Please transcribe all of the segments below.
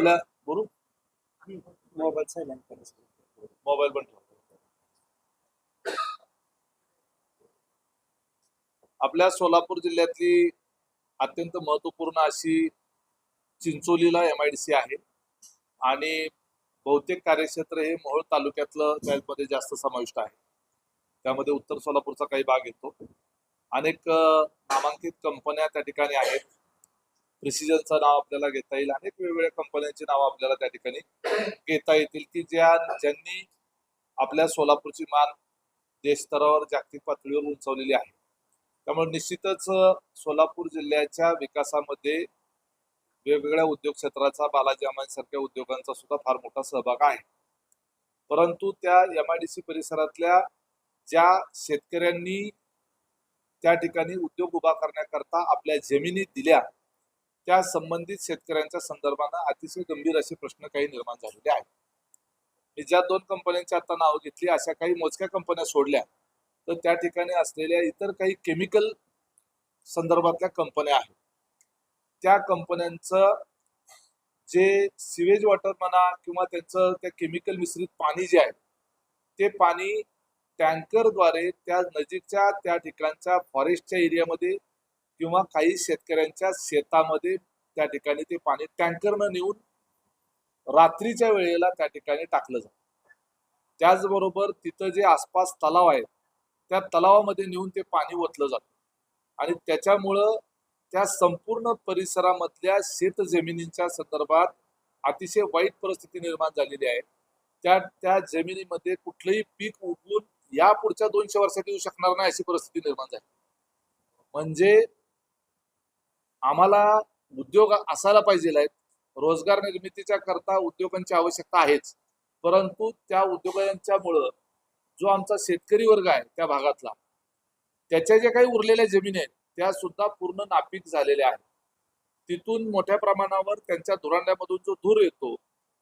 आपल्या बोलू? Mobile silent करायचं मोबाईल पण. आपल्या सोलापूर जिल्ह्यातली अत्यंत महत्त्वपूर्ण अशी चिंचोलीला एम आय डी सी आहे. आणि बहुतेक कार्यक्षेत्र हे मोहोळ तालुक्यातलं त्यामध्ये जास्त समाविष्ट आहे. त्यामध्ये उत्तर सोलापूरचा काही भाग येतो. अनेक नामांकित कंपन्या त्या ठिकाणी आहेत. प्रिसिजनचं नाव आपल्याला घेता येईल. अनेक वेगवेगळ्या कंपन्यांची नावं आपल्याला त्या ठिकाणी घेता येतील. की ज्या ज्यांनी आपल्या सोलापूरची मान देश स्तरावर जागतिक पातळीवर उंचवलेली आहे. त्यामुळे निश्चितच सोलापूर जिल्ह्याच्या विकासामध्ये वेगवेगळ्या उद्योग क्षेत्राचा बालाजी अंबानीसारख्या उद्योगांचा सुद्धा फार मोठा सहभाग आहे. परंतु त्या एम आय डी सी परिसरातल्या ज्या शेतकऱ्यांनी त्या ठिकाणी उद्योग उभा करण्याकरता आपल्या जमिनी दिल्या त्या संबंधित शेतकऱ्यांच्या संदर्भानं अतिशय गंभीर असे प्रश्न काही निर्माण झालेले आहेत. मी ज्या दोन कंपन्यांची आता नावं घेतली अशा काही मोजक्या कंपन्या सोडल्या तर त्या ठिकाणी असलेल्या इतर काही केमिकल संदर्भातल्या कंपन्या आहेत. त्या कंपन्यांचं जे सिवेज वॉटर म्हणा किंवा त्यांचं त्या केमिकल मिश्रित पाणी जे आहे ते पाणी टँकरद्वारे त्या नजीकच्या त्या ठिकाणच्या फॉरेस्टच्या एरियामध्ये किंवा काही शेतकऱ्यांच्या शेतामध्ये त्या ठिकाणी ते पाणी टँकरनं नेऊन रात्रीच्या वेळेला त्या ठिकाणी टाकलं जातं. त्याचबरोबर तिथं जे आसपास तलाव आहेत त्या तलावामध्ये नेऊन ते पाणी ओतलं जातं. आणि त्याच्यामुळं त्या संपूर्ण परिसरामधल्या शेतजमिनींच्या संदर्भात अतिशय वाईट परिस्थिती निर्माण झालेली आहे. त्या त्या जमिनीमध्ये कुठलंही पीक उगवून या पुढच्या दोनशे वर्षात येऊ शकणार नाही अशी परिस्थिती निर्माण झाली. म्हणजे आम्हाला उद्योग असायला पाहिजे आहेत रोजगार निर्मितीच्या करता उद्योगांची आवश्यकता आहेच. परंतु त्या उद्योगांच्यामुळं जो आमचा शेतकरी वर्ग आहे त्या भागातला त्याच्या ज्या काही उरलेल्या जमिनी आहेत त्या सुद्धा पूर्ण नापीक झालेल्या आहेत. तिथून मोठ्या प्रमाणावर त्यांच्या धुरांड्यामधून जो धूर येतो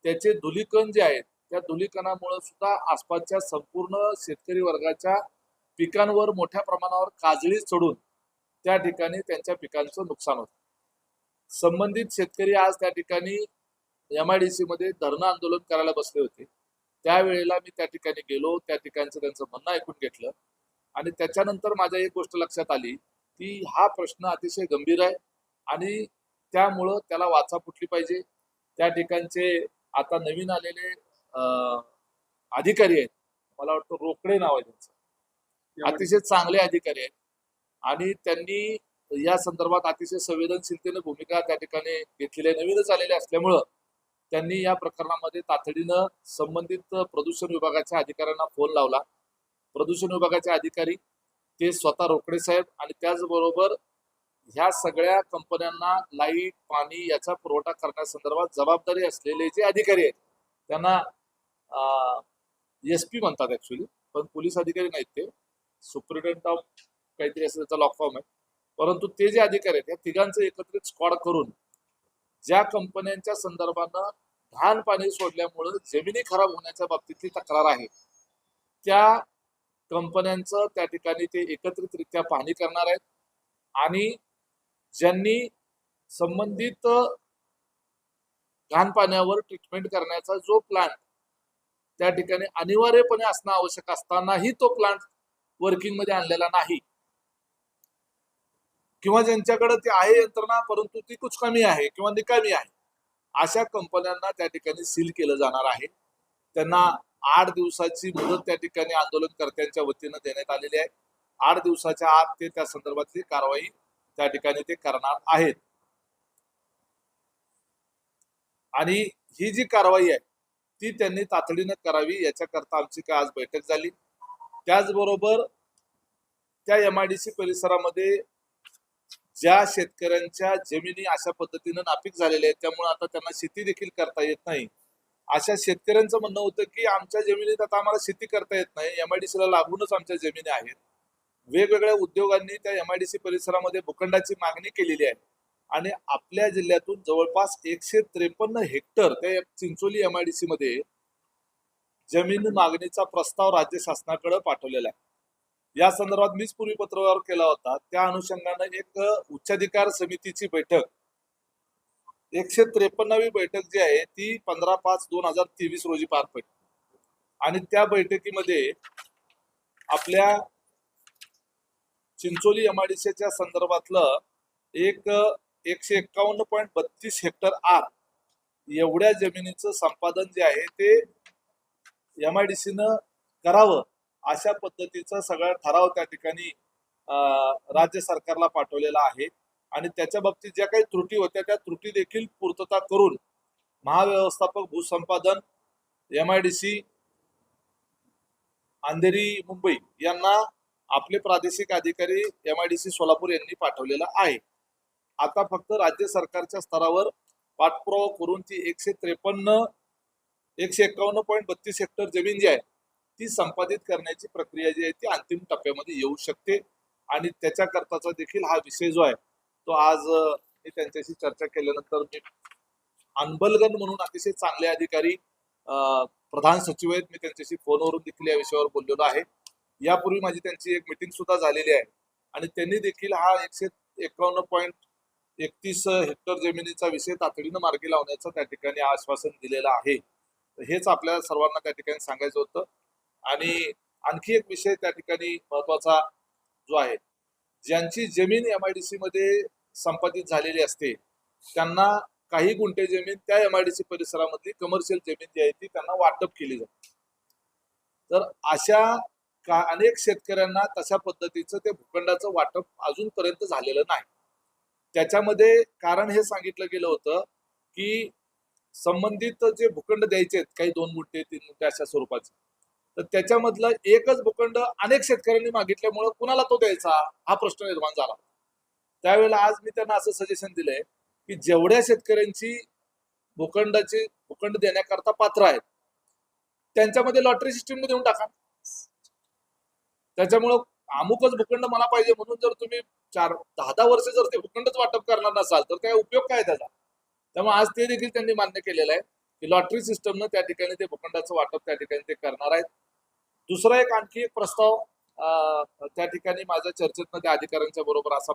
त्याचे धुलीकण जे आहेत त्या धुलीकणामुळे सुद्धा आसपासच्या संपूर्ण शेतकरी वर्गाच्या पिकांवर मोठ्या प्रमाणावर काजळी चढून त्या ठिकाणी त्यांच्या पिकांचं नुकसान होतं. संबंधित शेतकरी आज त्या ठिकाणी एम आय डी सी मध्ये धरणं आंदोलन करायला बसले होते. त्यावेळेला मी त्या ठिकाणी गेलो त्या ठिकाणचं त्यांचं म्हणणं ऐकून घेतलं. आणि त्याच्यानंतर माझ्या एक गोष्ट लक्षात आली की हा प्रश्न अतिशय गंभीर आहे आणि त्यामुळं त्याला वाचा फुटली पाहिजे. त्या ठिकाणचे आता नवीन आलेले अधिकारी आहेत. मला वाटतं रोकडे नाव आहे त्यांचं. अतिशय चांगले अधिकारी आहेत. आणि त्यांनी या संदर्भात अतिशय संवेदनशीलतेने भूमिका त्या ठिकाणी घेतलेली आहे. नवीनच आलेले असल्यामुळं त्यांनी या प्रकरणामध्ये तातडीनं संबंधित प्रदूषण विभागाच्या अधिकाऱ्यांना फोन लावला. प्रदूषण विभागाचे अधिकारी ते स्वतः रोकडे साहेब आणि त्याचबरोबर ह्या सगळ्या कंपन्यांना लाइट पाणी याचा पुरवठा करण्यासंदर्भात जबाबदारी असलेले जे अधिकारी आहेत त्यांना एस पी म्हणतात ऍक्च्युली पण पोलीस अधिकारी नाहीत ते. सुप्रिटेंडंट ऑफ काहीतरी असं त्याचा लॉकफॉर्म आहे. परंतु ते जे अधिकारी आहेत या तिघांचं एकत्रित स्क्वॉड करून ज्या कंपन्यांच्या संदर्भानं घाण पाणी सोडल्यामुळं जमिनी खराब होण्याच्या बाबतीतली तक्रार आहे त्या कंपन्यांचं त्या ठिकाणी ते एकत्रितरित्या पाहणी करणार आहेत आणि ज्यांनी संबंधित घाण पाण्यावर ट्रीटमेंट करण्याचा जो प्लांट त्या ठिकाणी अनिवार्यपणे असणं आवश्यक असतानाही तो प्लांट वर्किंगमध्ये आणलेला नाही. किंवा ज्यांच्याकडे ती आहे यंत्रणा परंतु ती कुचकामी आहे किंवा निकामी आहे अशा कंपन्यांना त्या ठिकाणी सील केलं जाणार आहे. त्यांना आठ दिवसाची मुदत त्या ठिकाणी आंदोलनकर्त्यांच्या वतीनं देण्यात आलेली आहे. आठ दिवसाच्या आत ते त्या संदर्भातली कारवाई त्या ठिकाणी ते करणार आहेत. आणि ही जी कारवाई आहे ती त्यांनी तातडीनं करावी याच्याकरता आमची काय आज बैठक झाली. त्याचबरोबर त्या एम आय डी सी परिसरामध्ये ज्या शेतकऱ्यांच्या जमिनी अशा पद्धतीनं नापीक झालेल्या आहेत त्यामुळे आता त्यांना शेती देखील करता येत नाही. अशा शेतकऱ्यांचं म्हणणं होतं की आमच्या जमिनीत आता आम्हाला शेती करता येत नाही एमआयडीसीला लागूनच आमच्या जमिनी आहेत. वेगवेगळ्या उद्योगांनी त्या एमआयडीसी परिसरामध्ये भूखंडाची मागणी केलेली आहे. आणि आपल्या जिल्ह्यातून जवळपास एकशे त्रेपन्न हेक्टर त्या चिंचोली एमआयडीसी मध्ये जमीन मागणीचा प्रस्ताव राज्य शासनाकडे पाठवलेला आहे. या संदर्भात मीच पूर्वी पत्रव्यवहार केला होता. त्या अनुषंगानं एक उच्चाधिकार समितीची बैठक एकशे त्रेपन्नावी बैठक जी आहे ती पंधरा पाच दोन हजार तेवीस रोजी पार पडली. आणि त्या बैठकीमध्ये आपल्या चिंचोली एमआयडीसीच्या संदर्भातलं एक एकशे एक्कावन्न पॉईंट बत्तीस हेक्टर आर एवढ्या जमिनीचं संपादन जे आहे ते एमआयडीसीनं करावं. अशा पद्धतीचा सगळा ठराव त्या ठिकाणी अं, राज्य सरकारला पाठवलेला आहे. आणि त्याच्या बाबतीत ज्या काही त्रुटी होत्या त्या त्रुटी देखील पूर्तता करून महाव्यवस्थापक भूसंपादन एम आयडीसी अंधेरी मुंबई यांना आपले प्रादेशिक अधिकारी एम आयडीसी सोलापूर यांनी पाठवलेला आहे. आता फक्त राज्य सरकारच्या स्तरावर पाठपुरावा करून ती एकशे त्रेपन्न एकशे एक्कावन्न पॉईंट बत्तीस हेक्टर जमीन जी आहे ती संपादित करण्याची प्रक्रिया जी आहे ती अंतिम टप्प्यामध्ये येऊ शकते. आणि त्याच्याकरताचा देखील हा विषय जो आहे तो आज मी त्यांच्याशी चर्चा केल्यानंतर मी अनबलगन म्हणून अतिशय चांगले अधिकारी प्रधान सचिव आहेत मी त्यांच्याशी फोनवरून देखील या विषयावर बोललेलो आहे. यापूर्वी माझी त्यांची एक मिटिंग सुद्धा झालेली आहे. आणि त्यांनी देखील हा एकशे एकावन्न पॉईंट एकतीस हेक्टर जमिनीचा विषय तातडीनं मार्गी लावण्याचं त्या ठिकाणी आश्वासन दिलेलं आहे. हेच आपल्या सर्वांना त्या ठिकाणी सांगायचं होतं. आणि आणखी एक विषय त्या ठिकाणी महत्त्वाचा जो आहे ज्यांची जमीन एम आय डी सी मध्ये संपादित झालेली असते त्यांना काही गुंठे जमीन त्या एम आय डी सी परिसरामधली कमर्शियल जमीन जी आहे ती त्यांना वाटप केली जाते. तर अशा का अनेक शेतकऱ्यांना तशा पद्धतीचं ते भूखंडाचं वाटप अजूनपर्यंत झालेलं नाही. त्याच्यामध्ये कारण हे सांगितलं गेलं होतं की संबंधित जे भूखंड द्यायचे आहेत काही दोन गुंठे तीन गुंठे अशा स्वरूपाचे तर त्याच्यामधलं एकच भूखंड अनेक शेतकऱ्यांनी मागितल्यामुळं कुणाला तो द्यायचा? हा प्रश्न निर्माण झाला. त्यावेळेला आज मी त्यांना असं सजेशन दिलंय की जेवढ्या शेतकऱ्यांची भूखंडाची भूखंड देण्याकरता पात्र आहेत त्यांच्यामध्ये लॉटरी सिस्टीम देऊन टाका. त्याच्यामुळं अमुकच भूखंड मला पाहिजे म्हणून जर तुम्ही चार दहा दहा वर्ष जर ते भूखंडच वाटप करणार नसाल तर काय उपयोग काय त्याचा? त्यामुळे आज ते देखील त्यांनी मान्य केलेलं आहे की लॉटरी सिस्टमनं त्या ठिकाणी ते भूखंडाचं वाटप त्या ठिकाणी ते करणार आहेत. दुसरा एक आणखी एक प्रस्ताव त्या ठिकाणी माझ्या चर्चेत त्या अधिकाऱ्यांच्या बरोबर असा